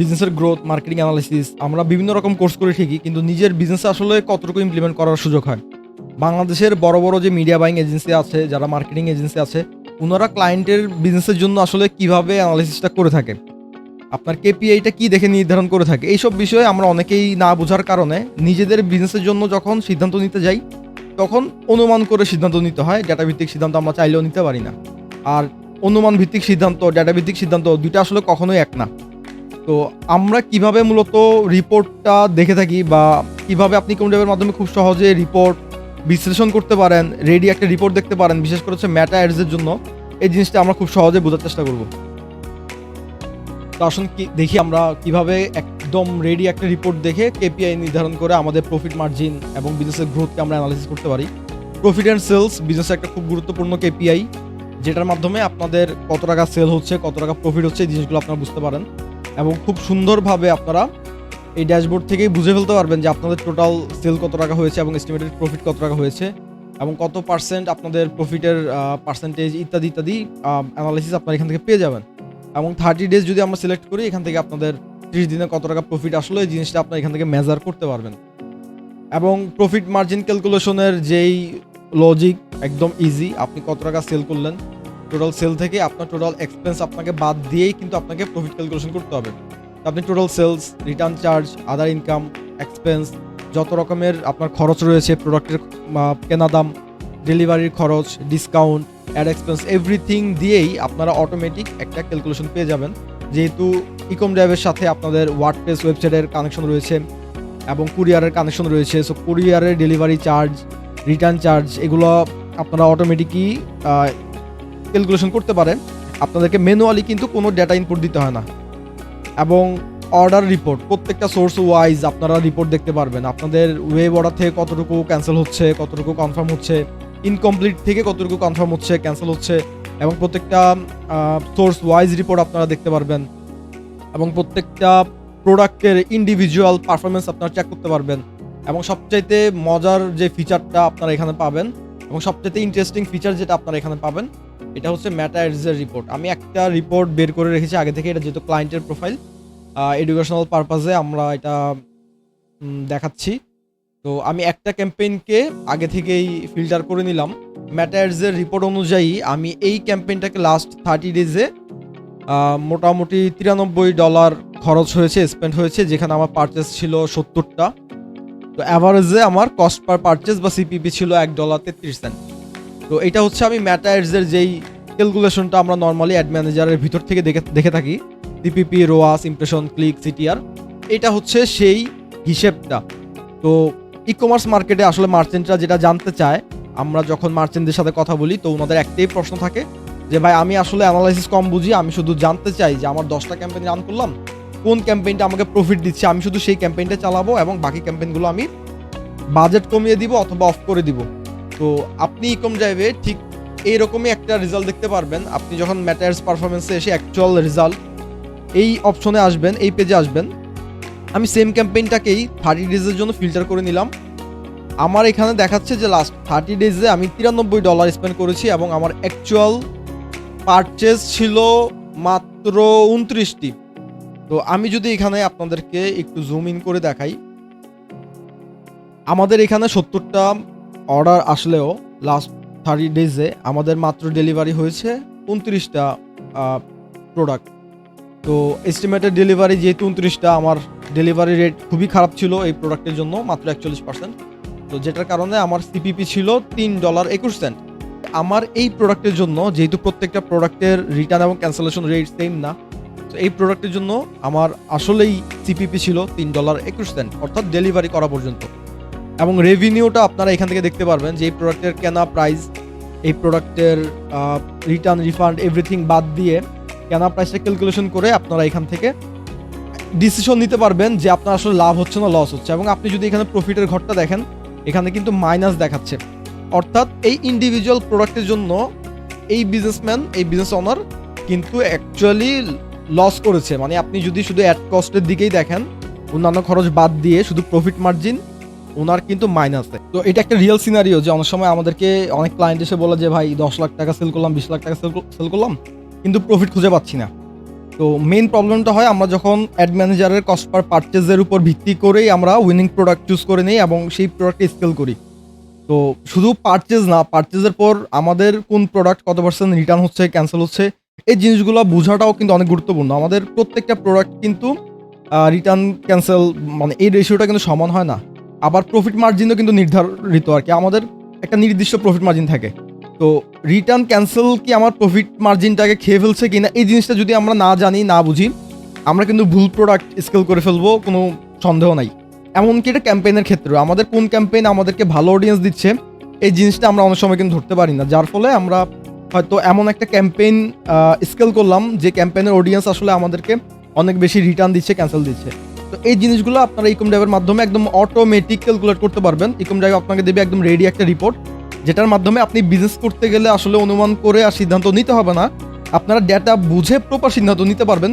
বিজনেসের growth marketing analysis আমরা বিভিন্ন রকম কোর্স করে ঠিকই কিন্তু নিজের বিজনেসে আসলে কতটুকু ইমপ্লিমেন্ট করার সুযোগ হয়? বাংলাদেশের বড় বড় যে মিডিয়া বাইং এজেন্সি আছে, যারা মার্কেটিং এজেন্সি আছে ওনারা ক্লায়েন্টের বিজনেসের জন্য আসলে কীভাবে অ্যানালিসিসটা করে থাকে? আপনার কেপিআইটা কি দেখে নির্ধারণ করে থাকে? এইসব বিষয়ে আমরা অনেকেই না বোঝার কারণে নিজেদের বিজনেসের জন্য যখন সিদ্ধান্ত নিতে যাই, তখন অনুমান করে সিদ্ধান্ত নিতে হয় ডেটা ভিত্তিক সিদ্ধান্ত আমরা চাইলেও নিতে পারি না। আর অনুমান ভিত্তিক সিদ্ধান্ত ডেটা ভিত্তিক সিদ্ধান্ত দুইটা আসলে কখনোই এক না। তো আমরা কীভাবে মূলত রিপোর্টটা দেখে থাকি বা কীভাবে আপনি কোন টাইপের মাধ্যমে খুব সহজে রিপোর্ট বিশ্লেষণ করতে পারেন রেডি একটা রিপোর্ট দেখতে পারেন, বিশেষ করে হচ্ছে ম্যাটা অ্যাডসের জন্য, এই জিনিসটা আমরা খুব সহজে বোঝার চেষ্টা করব। তো আসুন কি, দেখি আমরা কীভাবে একদম রেডি একটা রিপোর্ট দেখে কেপিআই নির্ধারণ করে আমাদের প্রফিট মার্জিন এবং বিজনেসের গ্রোথকে আমরা অ্যানালাইসিস করতে পারি। প্রফিট অ্যান্ড সেলস বিজনেসের একটা খুব গুরুত্বপূর্ণ কেপিআই যেটার মাধ্যমে আপনাদের কত টাকা সেল হচ্ছে, কত টাকা প্রফিট হচ্ছে, এই জিনিসগুলো আপনারা বুঝতে পারেন। এবং খুব সুন্দরভাবে আপনারা এই ড্যাশবোর্ড থেকেই বুঝে ফেলতে পারবেন যে আপনাদের টোটাল সেল কত টাকা হয়েছে এবং এস্টিমেটেড প্রফিট কত টাকা হয়েছে এবং কত পার্সেন্ট আপনাদের প্রফিটের পার্সেন্টেজ ইত্যাদি ইত্যাদি অ্যানালাইসিস আপনারা এখান থেকে পেয়ে যাবেন। এবং থার্টি ডেজ যদি আমরা সিলেক্ট করি, এখান থেকে আপনাদের ত্রিশ দিনে কত টাকা প্রফিট আসলো, এই জিনিসটা আপনারা এখান থেকে মেজার করতে পারবেন। এবং প্রফিট মার্জিন ক্যালকুলেশনের যেই লজিক একদম ইজি আপনি কত টাকা সেল করলেন টোটাল সেল থেকে আপনার টোটাল এক্সপেন্স আপনাকে বাদ দিয়েই কিন্তু আপনাকে প্রফিট ক্যালকুলেশন করতে হবে। আপনি total sales return charge other income expense যত রকমের আপনার খরচ রয়েছে প্রোডাক্টের কেনা দাম ডেলিভারির খরচ ডিসকাউন্ট অ্যাড এক্সপেন্স এভরিথিং দিয়েই আপনারা অটোমেটিক একটা ক্যালকুলেশন পেয়ে যাবেন। যেহেতু ইকম ড্রাইভের সাথে আপনাদের ওয়ার্ডপ্রেস ওয়েবসাইটের কানেকশন রয়েছে এবং কুরিয়ারের কানেকশন রয়েছে সো কুরিয়ারের ডেলিভারি চার্জ রিটার্ন চার্জ এগুলো আপনারা অটোমেটিকই ক্যালকুলেশন করতে পারেন, আপনাদেরকে ম্যানুয়ালি কিন্তু কোনো ডেটা ইনপুট দিতে হয় না। এবং অর্ডার রিপোর্ট প্রত্যেকটা সোর্স ওয়াইজ আপনারা রিপোর্ট দেখতে পারবেন। আপনাদের ওয়েব অর্ডার থেকে কতটুকু ক্যান্সেল হচ্ছে, কতটুকু কনফার্ম হচ্ছে ইনকমপ্লিট থেকে কতটুকু কনফার্ম হচ্ছে ক্যান্সেল হচ্ছে, এবং প্রত্যেকটা সোর্স ওয়াইজ রিপোর্ট আপনারা দেখতে পারবেন। এবং প্রত্যেকটা প্রোডাক্টের ইন্ডিভিজুয়াল পারফরমেন্স আপনারা চেক করতে পারবেন। এবং সবচাইতে মজার যে ফিচারটা আপনারা এখানে পাবেন, এবং সবচাইতে ইন্টারেস্টিং ফিচার যেটা আপনারা এখানে পাবেন এটা হচ্ছে ম্যাটা অ্যাডসের রিপোর্ট আমি একটা রিপোর্ট বের করে রেখেছি, আগে থেকে এটা যেহেতু ক্লায়েন্টের প্রোফাইল এডুকেশনাল পারপাসে আমরা এটা দেখাচ্ছি। তো আমি একটা ক্যাম্পেইনকে আগে থেকেই ফিল্টার করে নিলাম। ম্যাটা রিপোর্ট অনুযায়ী আমি এই ক্যাম্পেইনটাকে লাস্ট থার্টি ডেজে মোটামুটি তিরানব্বই ডলার খরচ হয়েছে স্পেন্ড হয়েছে, যেখানে আমার পারচেস ছিল সত্তরটা। তো অ্যাভারেজে আমার কস্ট পার পারচেস বা সিপিপি ছিল এক ডলার তেত্রিশ সেন্ট তো এটা হচ্ছে আমি ম্যাটা অ্যাডসের যেই ক্যালকুলেশনটা আমরা নর্মালি অ্যাড ম্যানেজারের ভিতর থেকে দেখে দেখে থাকি। CPP ROAS impression click CTR এটা হচ্ছে সেই হিসেবটা। তো ই কমার্স মার্কেটে আসলে মার্চেন্টরা যেটা জানতে চায়, আমরা যখন মার্চেন্টদের সাথে কথা বলি, তো ওনাদের একটাই প্রশ্ন থাকে যে, ভাই, আমি আসলে অ্যানালাইসিস কম বুঝি, আমি শুধু জানতে চাই যে, আমার দশটা ক্যাম্পেইন রান করলাম, কোন ক্যাম্পেইনটা আমাকে প্রফিট দিচ্ছে, আমি শুধু সেই ক্যাম্পেইনটা চালাবো এবং বাকি ক্যাম্পেইনগুলো আমি বাজেট কমিয়ে দিব অথবা অফ করে দিব। তো আপনি ইকম ড্রাইভে ঠিক এইরকমই একটা রেজাল্ট দেখতে পারবেন। আপনি যখন ম্যাটার্স পারফরমেন্সে এসে অ্যাকচুয়াল রেজাল্ট এই অপশনে আসবেন, এই পেজে আসবেন। আমি সেম ক্যাম্পেইনটাকেই থার্টি ডেজের জন্য ফিল্টার করে নিলাম। আমার এখানে দেখাচ্ছে যে লাস্ট থার্টি ডেজে আমি তিরানব্বই ডলার স্পেন্ড করেছি এবং আমার অ্যাকচুয়াল পারচেজ ছিল মাত্র উনত্রিশটি। তো আমি যদি এখানে আপনাদেরকে একটু জুম ইন করে দেখাই, আমাদের এখানে সত্তরটা অর্ডার আসলেও লাস্ট থার্টি ডেজে আমাদের মাত্র ডেলিভারি হয়েছে উনত্রিশটা প্রোডাক্ট তো এস্টিমেটেড ডেলিভারি যেহেতু উনত্রিশটা, আমার ডেলিভারি রেট খুবই খারাপ ছিল এই প্রোডাক্টের জন্য, মাত্র একচল্লিশ পার্সেন্ট তো যেটার কারণে আমার সিপিপি ছিল তিন ডলার একুশ সেন্ট আমার এই প্রোডাক্টের জন্য, যেহেতু প্রত্যেকটা প্রোডাক্টের রিটার্ন এবং ক্যান্সেলেশন রেট সেম না, তো এই প্রোডাক্টের জন্য আমার আসলেই সিপিপি ছিল তিন ডলার একুশ সেন্ট অর্থাৎ ডেলিভারি করা পর্যন্ত। এবং রেভিনিউটা আপনারা এখান থেকে দেখতে পারবেন যে এই প্রোডাক্টের কেনা প্রাইস এই প্রোডাক্টের রিটার্ন রিফান্ড এভরিথিং বাদ দিয়ে কেনা প্রাইসটা ক্যালকুলেশন করে আপনারা এখান থেকে ডিসিশন নিতে পারবেন যে আপনার আসলে লাভ হচ্ছে না লস হচ্ছে। এবং আপনি যদি এখানে প্রফিটের ঘরটা দেখেন, এখানে কিন্তু মাইনাস দেখাচ্ছে। অর্থাৎ এই ইন্ডিভিজুয়াল প্রোডাক্টের জন্য এই বিজনেসম্যান এই বিজনেস ওনার কিন্তু অ্যাকচুয়ালি লস করেছে। মানে আপনি যদি শুধু অ্যাড কস্টের দিকেই দেখেন, অন্যান্য খরচ বাদ দিয়ে শুধু প্রফিট মার্জিন ওনার কিন্তু মাইনাসে তো এটা একটা রিয়েল সিনারিও যে অনেক সময় আমাদেরকে অনেক ক্লায়েন্ট এসে বলে যে, ভাই, দশ লাখ টাকা সেল করলাম, বিশ লাখ টাকা সেল করলাম, কিন্তু প্রফিট খুঁজে পাচ্ছি না। তো মেন প্রবলেমটা হয় আমরা যখন অ্যাড ম্যানেজারের কস্ট পার পারচেজের উপর ভিত্তি করেই আমরা উইনিং প্রোডাক্ট চুজ করে নিই এবং সেই প্রোডাক্টকে স্কেল করি। তো শুধু পারচেজ না পারচেজের পর আমাদের কোন প্রোডাক্ট কত পার্সেন্ট রিটার্ন হচ্ছে ক্যান্সেল হচ্ছে, এই জিনিসগুলো বোঝাটাও কিন্তু অনেক গুরুত্বপূর্ণ। আমাদের প্রত্যেকটা প্রোডাক্ট কিন্তু রিটার্ন ক্যান্সেল মানে এই রেশিওটা কিন্তু সমান হয় না। আবার প্রফিট মার্জিনও কিন্তু নির্ধারিত আর কি। আমাদের একটা নির্দিষ্ট প্রফিট মার্জিন থাকে। তো রিটার্ন ক্যান্সেল কি আমার প্রফিট মার্জিনটাকে খেয়ে ফেলছে কি না এই জিনিসটা যদি আমরা না জানি, না বুঝি, আমরা কিন্তু ভুল প্রোডাক্ট স্কেল করে ফেলব, কোনো সন্দেহ নাই। এমনকি এটা ক্যাম্পেইনের ক্ষেত্রে আমাদের কোন ক্যাম্পেইন আমাদেরকে ভালো অডিয়েন্স দিচ্ছে, এই জিনিসটা আমরা অনেক সময় কিন্তু ধরতে পারি না। যার ফলে আমরা হয়তো এমন একটা ক্যাম্পেইন স্কেল করলাম, যে ক্যাম্পেইনের অডিয়েন্স আসলে আমাদেরকে অনেক বেশি রিটার্ন দিচ্ছে ক্যান্সেল দিচ্ছে। তো এই জিনিসগুলো আপনারা ইকম ড্রাইভের মাধ্যমে একদম অটোমেটিক ক্যালকুলেট করতে পারবেন। ইকম ড্রাইভ আপনাকে দেবে একদম রেডি একটা রিপোর্ট যেটার মাধ্যমে আপনি বিজনেস করতে গেলে আসলে অনুমান করে আর সিদ্ধান্ত নিতে হবে না। আপনারা ডেটা বুঝে প্রপার সিদ্ধান্ত নিতে পারবেন।